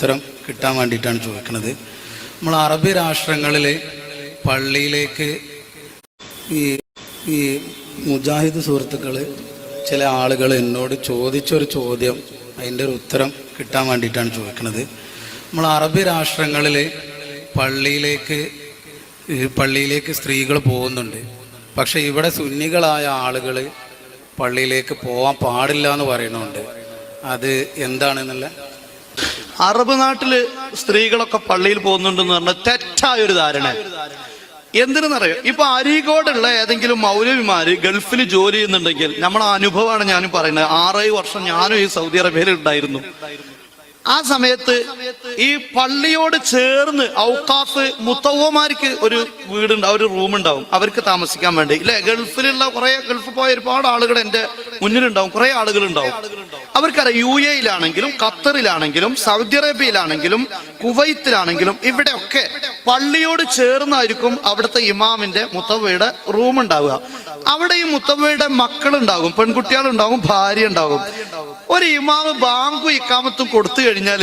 ഉത്തരം കിട്ടാൻ വേണ്ടിയിട്ടാണ് ചോദിക്കുന്നത്. നമ്മൾ അറബി രാഷ്ട്രങ്ങളിൽ പള്ളിയിലേക്ക് ഈ ഈ മുജാഹിദ് സുഹൃത്തുക്കൾ ചില ആളുകൾ എന്നോട് ചോദിച്ചൊരു ചോദ്യം അതിന്റെ ഒരു ഉത്തരം കിട്ടാൻ വേണ്ടിയിട്ടാണ് ചോദിക്കുന്നത്. നമ്മൾ അറബി രാഷ്ട്രങ്ങളിൽ പള്ളിയിലേക്ക് പള്ളിയിലേക്ക് സ്ത്രീകൾ പോകുന്നുണ്ട്. പക്ഷേ ഇവിടെ സുന്നികളായ ആളുകൾ പള്ളിയിലേക്ക് പോകാൻ പാടില്ല എന്ന് പറയുന്നുണ്ട്. അത് എന്താണെന്നുള്ള അറബ് നാട്ടിൽ സ്ത്രീകളൊക്കെ പള്ളിയിൽ പോകുന്നുണ്ടെന്ന് പറഞ്ഞ തെറ്റായ ഒരു ധാരണ. എന്തിനെന്നറിയോ? ഇപ്പൊ അരീകോടുള്ള ഏതെങ്കിലും മൗലവിമാര് ഗൾഫിൽ ജോലി ചെയ്യുന്നുണ്ടെങ്കിൽ നമ്മളെ അനുഭവമാണ് ഞാനും പറയുന്നത്. ആറേഴ് വർഷം ഞാനും ഈ സൗദി അറേബ്യയിൽ ഉണ്ടായിരുന്നു. ആ സമയത്ത് ഈ പള്ളിയോട് ചേർന്ന് ഔക്കാഫ് മുത്തവ്വമാർക്ക് ഒരു വീടുണ്ടാവും ഒരു റൂം ഉണ്ടാവും അവർക്ക് താമസിക്കാൻ വേണ്ടി. ഇല്ലേ? ഗൾഫിലുള്ള കുറെ ഗൾഫ് പോയ ഒരുപാട് ആളുകൾ എന്റെ മുന്നിലുണ്ടാവും. കുറെ ആളുകൾ ഉണ്ടാവും അവർക്കറിയാം യു എയിലാണെങ്കിലും ഖത്തറിലാണെങ്കിലും സൗദി അറേബ്യയിലാണെങ്കിലും കുവൈത്തിലാണെങ്കിലും ഇവിടെയൊക്കെ പള്ളിയോട് ചേർന്നായിരിക്കും അവിടുത്തെ ഇമാമിന്റെ മുത്തവയുടെ റൂം ഉണ്ടാവുക. അവിടെ ഈ മുത്തവയുടെ മക്കളുണ്ടാകും പെൺകുട്ടികളുണ്ടാകും ഭാര്യ ഉണ്ടാകും ഒരു ഇമാമ് ബാങ്കു ഇക്കാമത്തും കൊടുത്തു കഴിഞ്ഞാൽ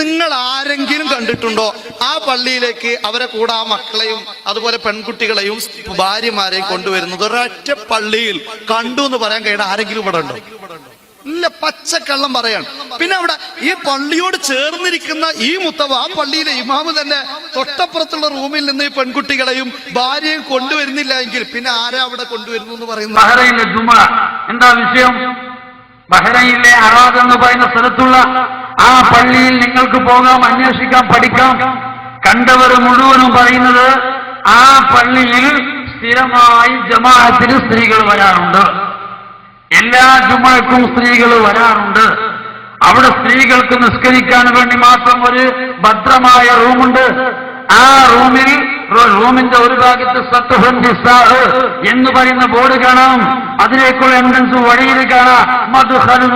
നിങ്ങൾ ആരെങ്കിലും കണ്ടിട്ടുണ്ടോ ആ പള്ളിയിലേക്ക് അവരെ കൂടെ ആ മക്കളെയും അതുപോലെ പെൺകുട്ടികളെയും ഭാര്യമാരെയും കൊണ്ടുവരുന്നത്? ഒരൊറ്റ പള്ളിയിൽ കണ്ടു എന്ന് പറയാൻ കഴിയുന്ന ആരെങ്കിലും ഇവിടെ ഉണ്ടോ? ഇല്ല പച്ചക്കള്ളം പറയാണ്. പിന്നെ അവിടെ ഈ പള്ളിയോട് ചേർന്നിരിക്കുന്ന ഈ മുത്തവ ആ പള്ളിയിലെ ഇമാമ് തന്നെ തൊട്ടപ്പുറത്തുള്ള റൂമിൽ നിന്ന് ഈ പെൺകുട്ടികളെയും ഭാര്യയും കൊണ്ടുവരുന്നില്ല എങ്കിൽ പിന്നെ ആരാ അവിടെ കൊണ്ടുവരുന്നു എന്ന് പറയുന്നത്? എന്താ വിഷയം? ബഹ്റൈനിലെ അറാദ് എന്ന് പറയുന്ന സ്ഥലത്തുള്ള ആ പള്ളിയിൽ നിങ്ങൾക്ക് പോകാം അന്വേഷിക്കാം പഠിക്കാം. കണ്ടവർ മുഴുവനും പറയുന്നത് ആ പള്ളിയിൽ സ്ഥിരമായി ജമാഅത്തിന് സ്ത്രീകൾ വരാറുണ്ട്. എല്ലാ ജുമഴക്കും സ്ത്രീകൾ വരാറുണ്ട്. അവിടെ സ്ത്രീകൾക്ക് നിസ്കരിക്കാൻ വേണ്ടി മാത്രം ഒരു ഭദ്രമായ റൂമുണ്ട്. ആ റൂമിൽ റൂമിന്റെ ഒരു ഭാഗത്ത് സത്തുഹൻ നിസ്സാഹ് എന്ന് പറയുന്ന ബോർഡ് കാണാം. അതിലേക്കുള്ള എൻട്രൻസ് വഴിയിൽ കാണാം. മധുഹനു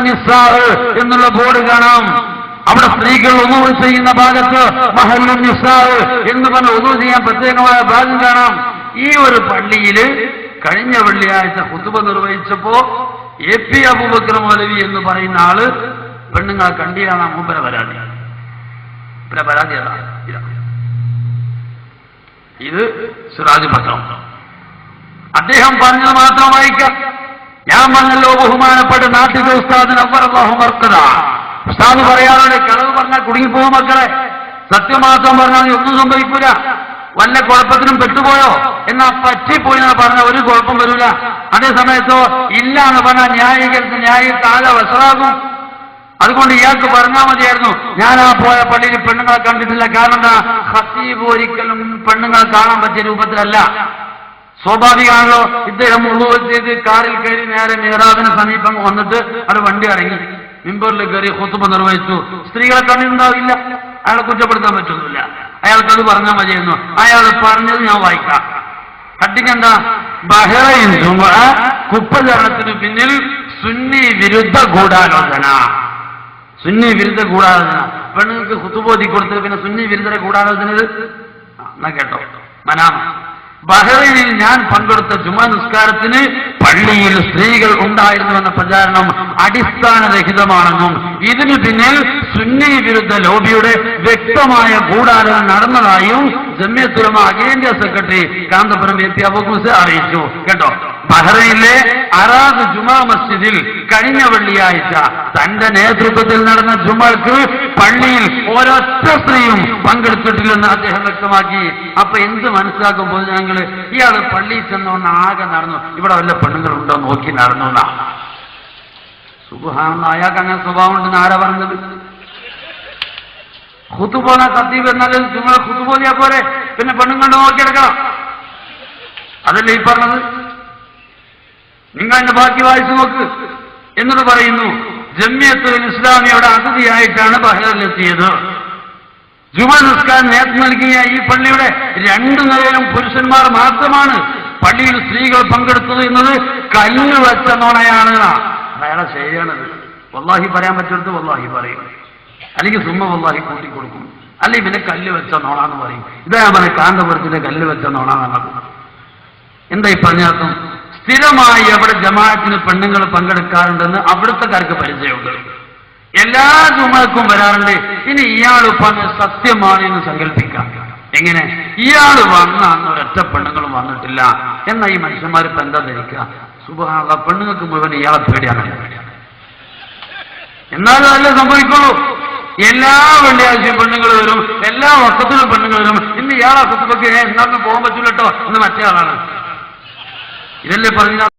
എന്നുള്ള ബോർഡ് കാണാം. അവിടെ സ്ത്രീകൾ ഒന്നു ചെയ്യുന്ന ഭാഗത്ത് മഹല്ലു നിസ്സാഹ് എന്ന് പറഞ്ഞ് ഒന്നു ചെയ്യാൻ പ്രത്യേകമായ ഭാഗം കാണാം. ഈ ഒരു പള്ളിയിൽ കഴിഞ്ഞ വെള്ളിയാഴ്ച കുത്തുബ നിർവഹിച്ചപ്പോ എ പി അബൂബക്കർ എന്ന് പറയുന്ന ആൾ പെണ്ണുങ്ങളെ കണ്ടിയാണ് മൂപ്പര പരാതി. ഇവരെ പരാതി ഇത് സിറാജ് പത്രം അദ്ദേഹം പറഞ്ഞത് മാത്രം വായിക്കാം. ഞാൻ പറഞ്ഞല്ലോ ബഹുമാനപ്പെട്ട നാട്ടിലെ ഉസ്താദിന് അള്ളാഹുമർക്കത ഉസ്താദ് പറയാറുണ്ട് കളവ് പറഞ്ഞാൽ കുടുങ്ങിപ്പോകും മക്കളെ. സത്യമാത്രം പറഞ്ഞാൽ ഒന്നും സംഭവിക്കൂല. വല്ല കുഴപ്പത്തിനും പെട്ടുപോയോ എന്നാ പറ്റിപ്പോയി എന്ന് പറഞ്ഞ ഒരു കുഴപ്പം വരില്ല അതേ സമയത്തോ ഇല്ല എന്ന് പറഞ്ഞാൽ ന്യായീകരിച്ച് ന്യായ താഴെ വസറാകും. അതുകൊണ്ട് ഇയാൾക്ക് പറഞ്ഞാൽ മതിയായിരുന്നു. ഞാൻ ആ പോയ പള്ളിയിൽ പെണ്ണുങ്ങളെ കണ്ടിട്ടില്ല. കാരണം എന്താ? ഹസീബ് ഒരിക്കലും പെണ്ണുങ്ങളെ കാണാൻ പറ്റിയ രൂപത്തിലല്ല. സ്വാഭാവികമാണല്ലോ ഇദ്ദേഹം ഉള്ളുവൽ ചെയ്ത് കാറിൽ കയറി നേരെ മേറാവിന് സമീപം വന്നിട്ട് അവിടെ വണ്ടി ഇറങ്ങി മിമ്പറിൽ കയറി ഹുത്തുബ നിർവഹിച്ചു. സ്ത്രീകളെ കണ്ടിട്ടുണ്ടാവില്ല. അയാളെ കുറ്റപ്പെടുത്താൻ പറ്റുന്നില്ല അയാൾക്ക് അത് പറഞ്ഞാൽ മതിയായിരുന്നു. അയാൾ പറഞ്ഞത് ഞാൻ വായിക്കാം. കട്ടിക്ക് എന്താ ബഹ്റൈൻ കുപ്പചരണത്തിന് പിന്നിൽ സുന്നി വിരുദ്ധ ഗൂഢാലോചന. സുന്നി വിരുദ്ധ ഗൂഢാലോചന. പെണ്ണുങ്ങൾക്ക് കുത്തുബോധി കൊടുത്തത് പിന്നെ സുന്നി വിരുദ്ധ ഗൂഢാലോചന എന്നാ കേട്ടോ. മനാമ ബഹ്റൈനിൽ ഞാൻ പങ്കെടുത്ത ജുമാ നിസ്കാരത്തിന് പള്ളിയിൽ സ്ത്രീകൾ ഉണ്ടായിരുന്നുവെന്ന പ്രചാരണം അടിസ്ഥാനരഹിതമാണെന്നും ഇതിനു പിന്നിൽ സുന്നി വിരുദ്ധ ലോബിയുടെ വ്യക്തമായ ഗൂഢാലോചന നടന്നതായും ജമ്യത്തുലമ അഖിലേന്ത്യാ സെക്രട്ടറി കാന്തപുരം എ പി അബൂസ് അറിയിച്ചു. കേട്ടോ ബഹ്റൈനിലെ അറാദ് ജുമാ മസ്ജിദിൽ കഴിഞ്ഞ വെള്ളിയാഴ്ച തന്റെ നേതൃത്വത്തിൽ നടന്ന ജുമാൾക്ക് പള്ളിയിൽ ഒരൊറ്റ സ്ത്രീയും പങ്കെടുത്തിട്ടില്ലെന്ന് അദ്ദേഹം വ്യക്തമാക്കി. അപ്പൊ എന്ത് മനസ്സിലാക്കുമ്പോൾ ഞങ്ങൾ ഇയാൾ പള്ളിയിൽ ചെന്നോന്ന് ആകെ നടന്നു. ഇവിടെ വല്ല പെണ്ണുങ്ങളുണ്ടോ നോക്കി നടന്നു സുഖാണെന്ന് അയാൾക്ക് അങ്ങനെ സ്വഭാവം ഉണ്ടെന്ന് ആരാ പറഞ്ഞത്? ഹുത്തുപോന കത്തീബ് എന്നാലും നിങ്ങൾ ഹുത്തുപോലിയാ പോലെ പിന്നെ പെണ്ണുങ്ങളുടെ നോക്കിയെടുക്കണം അതല്ലേ ഈ പറഞ്ഞത്? എന്റെ ബാക്കി വായിച്ചു നോക്ക്. എന്നിട്ട് പറയുന്നു ജമ്യത്തുൽ ഇസ്ലാമിയുടെ അതിഥിയായിട്ടാണ് ബഹ്റിലെത്തിയത് ജുമ നിസ്കാരം നേതൃത്വം നൽകിയ ഈ പള്ളിയുടെ രണ്ടു നിലയിലും പുരുഷന്മാർ മാത്രമാണ് പള്ളിയിൽ സ്ത്രീകൾ പങ്കെടുത്തത് എന്നത് കല്ല് വെച്ച നുണയാണ്. അയാളെ ശരിയാണത്. വല്ലാഹി പറയാൻ പറ്റരുത് വല്ലാഹി പറയും. അല്ലെങ്കിൽ സുമ്മ വല്ലാഹി കൂട്ടിക്കൊടുക്കും. അല്ലെങ്കിൽ പിന്നെ കല്ല് വെച്ച നോണാന്ന് പറയും. ഇതാ ഞാൻ പറഞ്ഞ കാന്തപുരത്തിന്റെ കല്ല് വെച്ച നോണാന്നാണ് എന്താ ഈ പറഞ്ഞർത്ഥം സ്ഥിരമായി അവിടെ ജമാഅത്തിന് പെണ്ണുങ്ങൾ പങ്കെടുക്കാറുണ്ടെന്ന് അവിടുത്തെക്കാർക്ക് പരിചയമുണ്ട്. എല്ലാ ജുമാക്കും വരാറുണ്ട്. ഇനി ഇയാൾ പറഞ്ഞ സത്യമാണ് എന്ന് സങ്കല്പിക്കാം. എങ്ങനെ? ഇയാൾ വന്ന അന്ന് ഒരൊറ്റ പെണ്ണുങ്ങളും വന്നിട്ടില്ല. എന്നാ ഈ മനുഷ്യന്മാർ ഇപ്പൊ എന്താ ധരിക്കുക? സുഭാഗ പെണ്ണുങ്ങൾക്ക് മുഴുവൻ ഇയാളെ പേടിയാണ്. എന്നാലും അല്ല സംഭവിക്കുള്ളൂ. എല്ലാ വെള്ളിയാഴ്ചയും പെണ്ണുങ്ങൾ വരും. എല്ലാ വക്കത്തിലും പെണ്ണുങ്ങൾ വരും. ഇന്ന് ഇയാളെ കുത്തുമ്പൊക്കെ എന്നാലും പോകാൻ പറ്റില്ല കേട്ടോ എന്ന് മറ്റേ ആളാണ്. ഇതല്ലേ പറഞ്ഞ